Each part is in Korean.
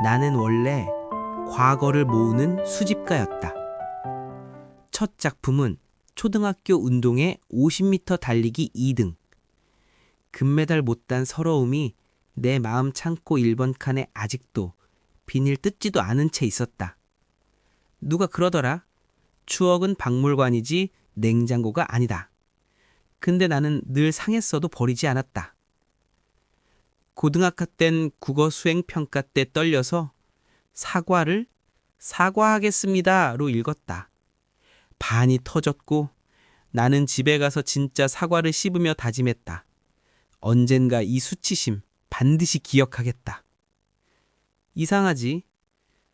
나는 원래 과거를 모으는 수집가였다. 첫 작품은 초등학교 운동회 50m 달리기 2등. 금메달 못단 서러움이 내 마음 창고 1번 칸에 아직도 비닐 뜯지도 않은 채 있었다. 누가 그러더라. 추억은 박물관이지 냉장고가 아니다. 근데 나는 늘 상했어도 버리지 않았다. 고등학교 땐 국어 수행 평가 때 떨려서 사과를 사과하겠습니다로 읽었다. 반이 터졌고 나는 집에 가서 진짜 사과를 씹으며 다짐했다. 언젠가 이 수치심 반드시 기억하겠다. 이상하지?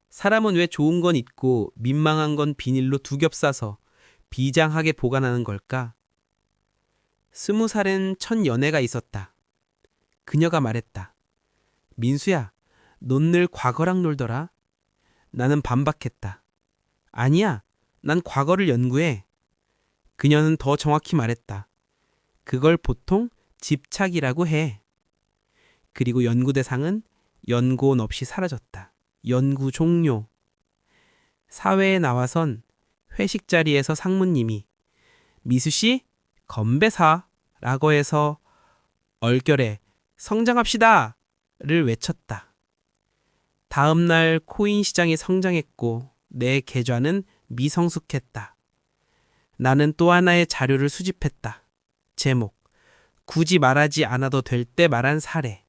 사람은 왜 좋은 건 있고 민망한 건 비닐로 두 겹 싸서 비장하게 보관하는 걸까? 스무 살엔 첫 연애가 있었다. 그녀가 말했다. 민수야, 넌 늘 과거랑 놀더라. 나는 반박했다. 아니야, 난 과거를 연구해. 그녀는 더 정확히 말했다. 그걸 보통 집착이라고 해. 그리고 연구 대상은 연고원 없이 사라졌다. 연구 종료. 사회에 나와선 회식 자리에서 상무님이 미수 씨 건배 사라고 해서 얼결에 성장합시다 를 외쳤다. 다음 날 코인 시장이 성장했고 내 계좌는 미성숙했다. 나는 또 하나의 자료를 수집했다. 제목 굳이 말하지 않아도 될 때 말한 사례.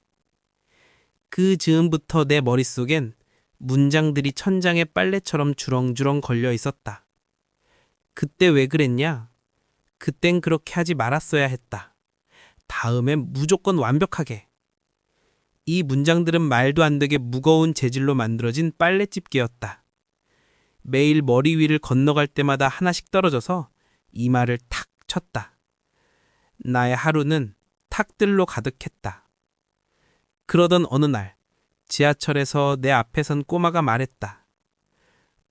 그 즈음부터 내 머릿속엔 문장들이 천장에 빨래처럼 주렁주렁 걸려 있었다. 그때 왜 그랬냐? 그땐 그렇게 하지 말았어야 했다. 다음엔 무조건 완벽하게. 이 문장들은 말도 안 되게 무거운 재질로 만들어진 빨래집게였다. 매일 머리 위를 건너갈 때마다 하나씩 떨어져서 이마를 탁 쳤다. 나의 하루는 탁들로 가득했다. 그러던 어느 날 지하철에서 내 앞에 선 꼬마가 말했다.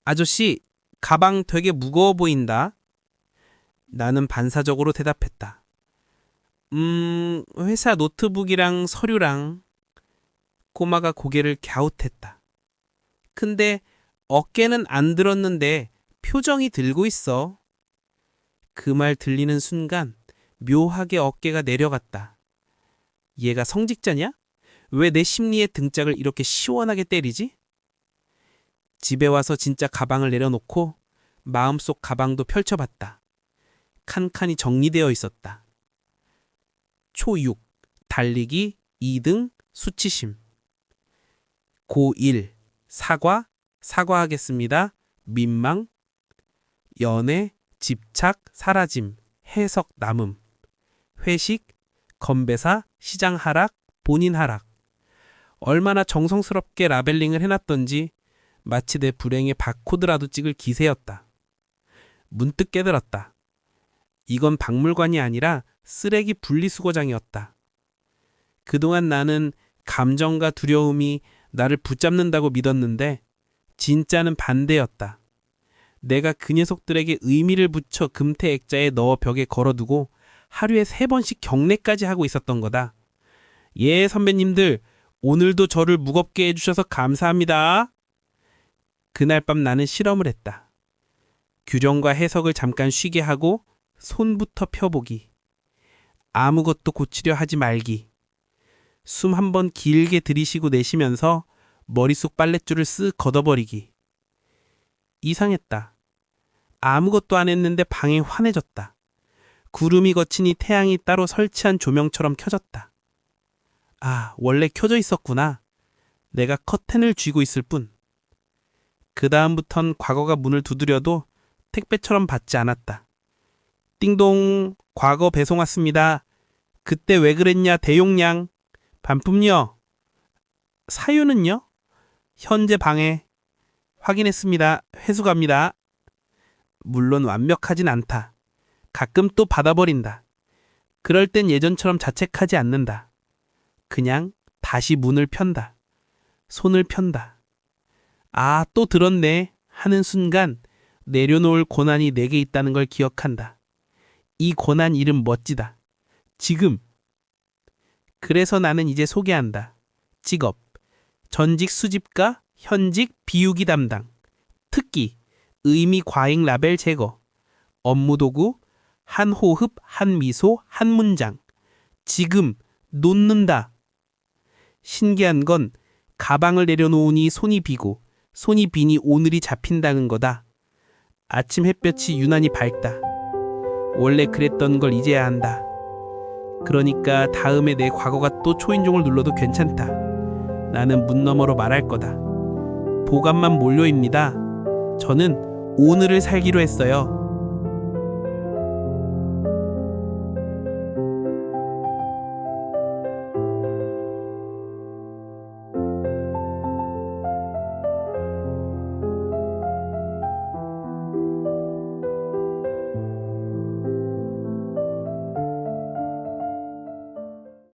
아저씨, 가방 되게 무거워 보인다. 나는 반사적으로 대답했다. 음, 회사 노트북이랑 서류랑. 꼬마가 고개를 갸웃했다. 근데 어깨는 안 들었는데 표정이 들고 있어. 그 말 들리는 순간 묘하게 어깨가 내려갔다. 얘가 성직자냐? 왜 내 심리의 등짝을 이렇게 시원하게 때리지? 집에 와서 진짜 가방을 내려놓고 마음속 가방도 펼쳐봤다. 칸칸이 정리되어 있었다. 초 6 달리기 2등 수치심 고1 사과 사과하겠습니다. 민망 연애 집착 사라짐 해석 남음 회식 건배사 시장 하락 본인 하락 얼마나 정성스럽게 라벨링을 해놨던지 마치 내 불행의 바코드라도 찍을 기세였다. 문득 깨달았다. 이건 박물관이 아니라 쓰레기 분리수거장이었다. 그동안 나는 감정과 두려움이 나를 붙잡는다고 믿었는데 진짜는 반대였다. 내가 그 녀석들에게 의미를 붙여 금태 액자에 넣어 벽에 걸어두고 하루에 세 번씩 경례까지 하고 있었던 거다. 예, 선배님들, 오늘도 저를 무겁게 해주셔서 감사합니다. 그날 밤 나는 실험을 했다. 규정과 해석을 잠깐 쉬게 하고 손부터 펴보기. 아무것도 고치려 하지 말기. 숨 한 번 길게 들이쉬고 내쉬면서 머릿속 빨랫줄을 쓱 걷어버리기. 이상했다. 아무것도 안 했는데 방이 환해졌다. 구름이 거치니 태양이 따로 설치한 조명처럼 켜졌다. 아, 원래 켜져 있었구나. 내가 커튼을 쥐고 있을 뿐. 그 다음부턴 과거가 문을 두드려도 택배처럼 받지 않았다. 띵동, 과거 배송 왔습니다. 그때 왜 그랬냐, 대용량. 반품요. 사유는요? 현재 방에 확인했습니다. 회수 갑니다. 물론 완벽하진 않다. 가끔 또 받아버린다. 그럴 땐 예전처럼 자책하지 않는다. 그냥 다시 문을 편다. 손을 편다. 아, 또 들었네. 하는 순간 내려놓을 고난이 내게 있다는 걸 기억한다. 이 고난 이름 멋지다. 지금. 그래서 나는 이제 소개한다. 직업. 전직 수집가 현직 비우기 담당. 특기 의미 과잉 라벨 제거. 업무 도구 한 호흡, 한 미소, 한 문장. 지금 놓는다. 신기한 건 가방을 내려놓으니 손이 비고 손이 비니 오늘이 잡힌다는 거다. 아침 햇볕이 유난히 밝다. 원래 그랬던 걸 이제야 한다. 그러니까 다음에 내 과거가 또 초인종을 눌러도 괜찮다. 나는 문 너머로 말할 거다. 보감만 몰려입니다. 저는 오늘을 살기로 했어요.